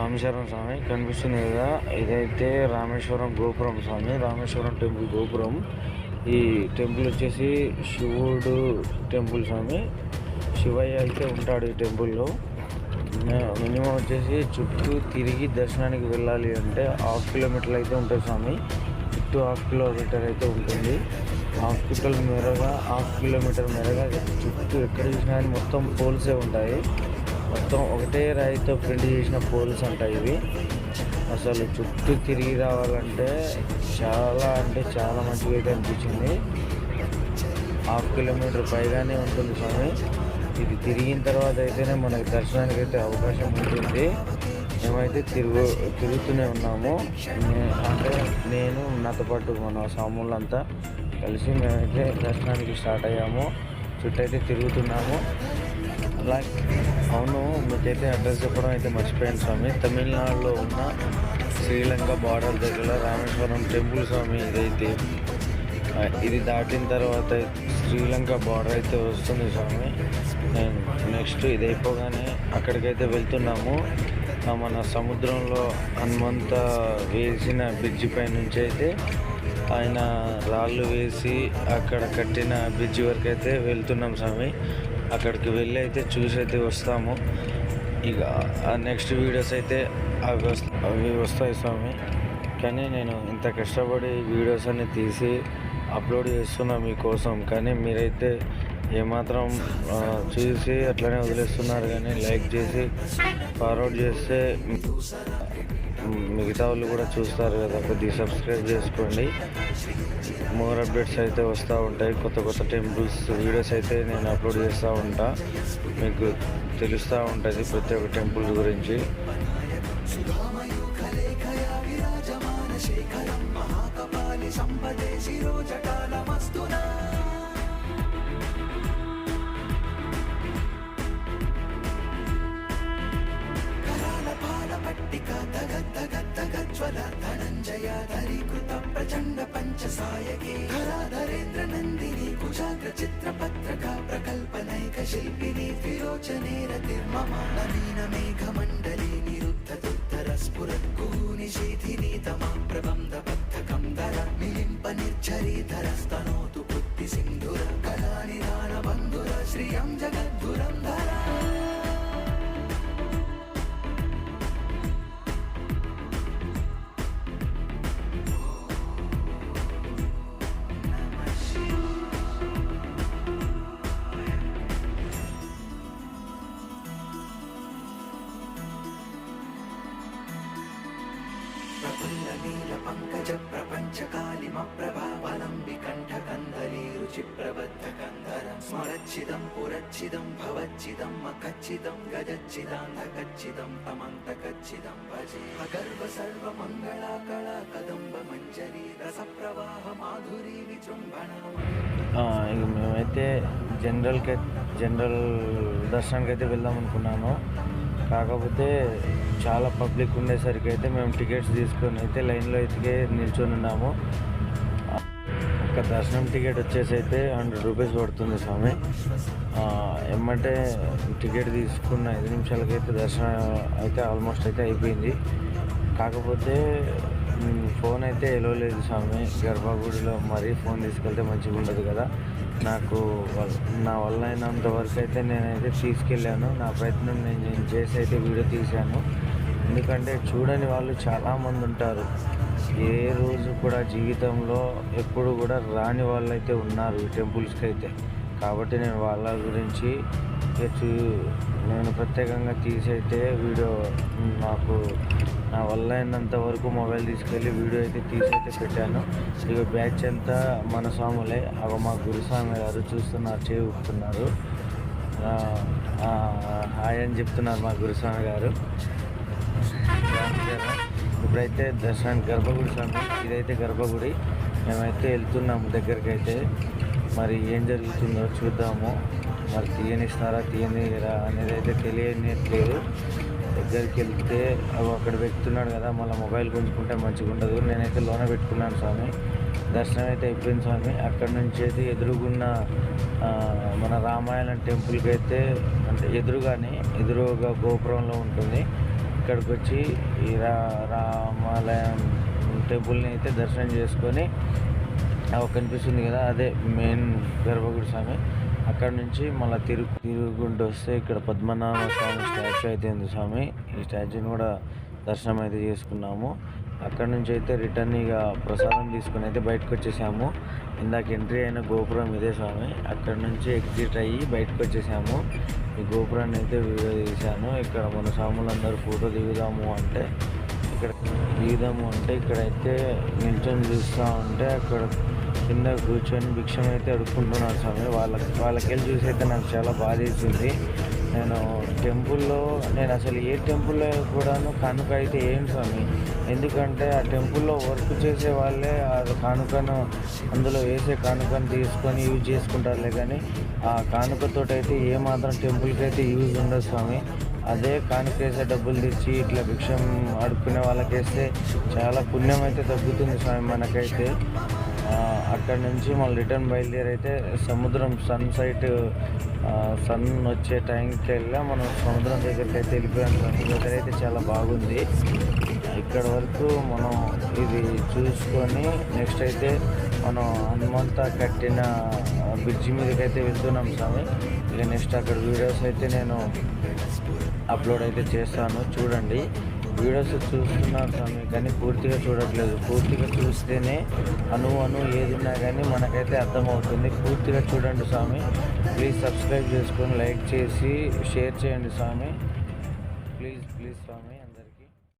స్వామి స్వామి కనిపిస్తుంది కదా? ఇదైతే రామేశ్వరం గోపురం స్వామి రామేశ్వరం టెంపుల్ గోపురం. ఈ టెంపుల్ వచ్చేసి శివుడు టెంపుల్ స్వామి. శివయ్య అయితే ఉంటాడు ఈ టెంపుల్లో. మినిమం వచ్చేసి చుట్టూ తిరిగి దర్శనానికి వెళ్ళాలి అంటే హాఫ్ కిలోమీటర్లు అయితే ఉంటుంది స్వామి. చుట్టూ హాఫ్ కిలోమీటర్ అయితే ఉంటుంది. హాస్పిటల్ మేరగా హాఫ్ కిలోమీటర్ మేరగా చుట్టూ ఎక్కడ చూసినా కానీ మొత్తం పోల్సే ఉంటాయి. మొత్తం ఒకటే రాయితో ప్రింట్ చేసిన పోల్స్ అంటాయి ఇవి. అసలు చుట్టూ తిరిగి రావాలంటే చాలా అంటే చాలా మంచిగా అయితే అనిపించింది. హాఫ్ కిలోమీటర్ పైగానే ఉంటుంది స్వామి. ఇది తిరిగిన తర్వాత అయితేనే మనకి దర్శనానికి అయితే అవకాశం ఉంటుంది. మేమైతే తిరుగు తిరుగుతూనే ఉన్నాము. అంటే నేను నాతో పాటు మన సాములంతా కలిసి మేమైతే దర్శనానికి స్టార్ట్ అయ్యాము. చుట్టూ అయితే తిరుగుతున్నాము. లైక్ అవును మీకైతే అడ్రస్ చెప్పడం అయితే మర్చిపోయాను స్వామి. తమిళనాడులో ఉన్న శ్రీలంక బార్డర్ దగ్గర రామేశ్వరం టెంపుల్ స్వామి ఇదైతే ఇది దాటిన తర్వాత శ్రీలంక బార్డర్ అయితే వస్తుంది స్వామి. నేను నెక్స్ట్ ఇది అయిపోగానే అక్కడికైతే వెళ్తున్నాము. మన సముద్రంలో హనుమంత వేసిన బ్రిడ్జి పై నుంచి అయితే ఆయన రాళ్ళు వేసి అక్కడ కట్టిన బ్రిడ్జి వరకు అయితే వెళ్తున్నాం స్వామి. అక్కడికి వెళ్ళి అయితే చూసి అయితే వస్తాము. ఇక ఆ నెక్స్ట్ వీడియోస్ అయితే అవి అవి వస్తాయి స్వామి. కానీ నేను ఇంత కష్టపడి వీడియోస్ అన్ని తీసి అప్లోడ్ చేస్తున్నా మీకోసం. కానీ మీరైతే ఏమాత్రం చూసి అట్లనే వదిలేస్తున్నారు కానీ లైక్ చేసి ఫార్వర్డ్ చేస్తే మిగతా వాళ్ళు కూడా చూస్తారు కదా కొద్దిగా సబ్స్క్రైబ్ చేసుకోండి. మోర్ అప్డేట్స్ అయితే వస్తూ ఉంటాయి. కొత్త కొత్త టెంపుల్స్ వీడియోస్ అయితే నేను అప్లోడ్ చేస్తూ ఉంటా. మీకు తెలుస్తూ ఉంటుంది ప్రతి ఒక్క టెంపుల్ గురించి. ప్రచండ పంచసాయకే ధరాధరేంద్ర నందిని కుజాగ్ర చిత్ర చిత్రపత్రక ప్రకల్పనైక శిల్పిని విరోచనే రతిర్మమ నవీన మేఘ మండలి నిరుద్ధ దుద్ధర స్ఫురద్గూని శీధిని తమ ప్రబంధ పథకం ధర మిలింప నిర్ఝరీధర ధర నీల పంకజ ప్రపంచ కాలిమ ప్రభావలంబి కంఠ కందలీ రుచి ప్రబద్ధ కందరం. స్మరచ్చిదం పురచ్చిదం భవచ్చిదం మకచ్చిదం గజచ్చిదాంత కచ్చిదం తమంత కచ్చిదం భజే. అగర్వ సర్వ మంగళ కళా కదంబ మంజరి రస ప్రవాహ మాధురి విజృంభణ. ఇక మేమైతే జనరల్కి జనరల్ దర్శనానికి అయితే వెళ్దాం అనుకున్నాను కాకపోతే చాలా పబ్లిక్ ఉండేసరికి అయితే మేము టికెట్స్ తీసుకొని అయితే లైన్లో అయితే నిల్చొని ఉన్నాము. ఒక దర్శనం టికెట్ వచ్చేసి అయితే హండ్రెడ్ రూపీస్ పడుతుంది స్వామి. ఆ, ఏమంటే టికెట్ తీసుకున్న ఐదు నిమిషాలకైతే దర్శనం అయితే ఆల్మోస్ట్ అయితే అయిపోయింది. కాకపోతే ఫోన్ అయితే ఎలో లేదు స్వామి. గర్భగుడిలో మరీ ఫోన్ తీసుకెళ్తే మంచిగా ఉండదు కదా. నాకు నా వల్ల అయినంత వరకు అయితే నేనైతే తీసుకెళ్ళాను. నా ప్రయత్నం నేను నేను చేసి అయితే వీడియో తీశాను. ఎందుకంటే చూడని వాళ్ళు చాలామంది ఉంటారు. ఏ రోజు కూడా జీవితంలో ఎప్పుడు కూడా రాని వాళ్ళు అయితే ఉన్నారు ఈ టెంపుల్స్కి అయితే. కాబట్టి నేను వాళ్ళ గురించి నేను ప్రత్యేకంగా తీసి అయితే వీడియో నాకు నా వల్ల అయినంత వరకు మొబైల్ తీసుకెళ్ళి వీడియో అయితే తీసి అయితే పెట్టాను. ఇక బ్యాచ్ అంతా మన స్వాములే. అవి మా గురుస్వామి గారు చూస్తున్నారు చేయి హాయ్ అని చెప్తున్నారు మా గురుస్వామి గారు. ఇప్పుడైతే దర్శనానికి గర్భగుడి స్వామి ఇదైతే గర్భగుడి. మేమైతే వెళ్తున్నాము దగ్గరికి అయితే మరి ఏం జరుగుతుందో చూద్దాము. మరి తీయనిస్తారా తీయనిరా అనేది అయితే తెలియనట్లేదు. దగ్గరికి వెళ్తే అవి అక్కడ పెట్టుతున్నాడు కదా మళ్ళీ మొబైల్ గుంజుకుంటే మంచిగా ఉండదు. నేనైతే లోన పెట్టుకున్నాను స్వామి. దర్శనం అయితే అయిపోయింది స్వామి. అక్కడ నుంచి అయితే ఎదురుగున్న మన రామాయణం టెంపుల్కి అయితే అంటే ఎదురుగానే ఎదురుగా గోపురంలో ఉంటుంది. ఇక్కడికి వచ్చి ఈ రా రామాలయం టెంపుల్ని అయితే దర్శనం చేసుకొని కనిపిస్తుంది కదా అదే మెయిన్ గర్భగుడి స్వామి. అక్కడ నుంచి మళ్ళీ తిరుగు తిరుగుకుంటూ వస్తే ఇక్కడ పద్మనాభ స్వామి స్టాచ్యూ అయితే ఉంది స్వామి. ఈ స్టాచ్యూని కూడా దర్శనం అయితే చేసుకున్నాము. అక్కడ నుంచి అయితే రిటర్న్ ఇక ప్రసాదం తీసుకుని అయితే బయటకు వచ్చేసాము. ఇందాక ఎంట్రీ అయిన గోపురం ఇదే స్వామి. అక్కడ నుంచి ఎగ్జిట్ అయ్యి బయటకు వచ్చేసాము. ఈ గోపురాన్ని అయితే వీడియో తీశాను. ఇక్కడ మన స్వాములందరూ ఫోటో దిగుదాము అంటే ఇక్కడ దిగుదాము అంటే ఇక్కడైతే నిల్చొని చూస్తూ ఉంటే అక్కడ కింద కూర్చొని భిక్షం అయితే అడుక్కుంటున్నారు స్వామి. వాళ్ళకి వాళ్ళకి వెళ్ళి చూసి అయితే నాకు చాలా బాధ వేసింది. నేను టెంపుల్లో నేను అసలు ఏ టెంపుల్లో కూడాను కానుక అయితే ఏం స్వామి. ఎందుకంటే ఆ టెంపుల్లో వర్క్ చేసే వాళ్ళే ఆ కానుకను అందులో వేసే కానుకను తీసుకొని యూజ్ చేసుకుంటారులే కానీ ఆ కానుకతో అయితే ఏ మాత్రం టెంపుల్కి అయితే యూజ్ ఉండదు స్వామి. అదే కానుకేసే డబ్బులు తెచ్చి ఇట్లా భిక్షం అడుక్కునే వాళ్ళకి వేస్తే చాలా పుణ్యం అయితే తగ్గుతుంది స్వామి మనకైతే. అక్కడ నుంచి మళ్ళీ రిటర్న్ బయలుదేరైతే సముద్రం సన్ సైట్ సన్ వచ్చే టైంకి వెళ్ళా. మనం సముద్రం దగ్గరికి అయితే వెళ్ళిపోయాం. అయితే చాలా బాగుంది. ఇక్కడ వరకు మనం ఇది చూసుకొని నెక్స్ట్ అయితే మనం హనుమంత కట్టిన బ్రిడ్జి మీదకి అయితే వెళ్తున్నాం స్వామి. ఇక నెక్స్ట్ అక్కడ వీడియోస్ అయితే నేను అప్లోడ్ అయితే చేస్తాను. చూడండి. వీడియోస్ చూస్తున్నాను స్వామి కానీ పూర్తిగా చూడట్లేదు. పూర్తిగా చూస్తేనే అను అను ఏదిన్నా కానీ మనకైతే అర్థమవుతుంది. పూర్తిగా చూడండి స్వామి. ప్లీజ్ సబ్స్క్రైబ్ చేసుకొని లైక్ చేసి షేర్ చేయండి స్వామి.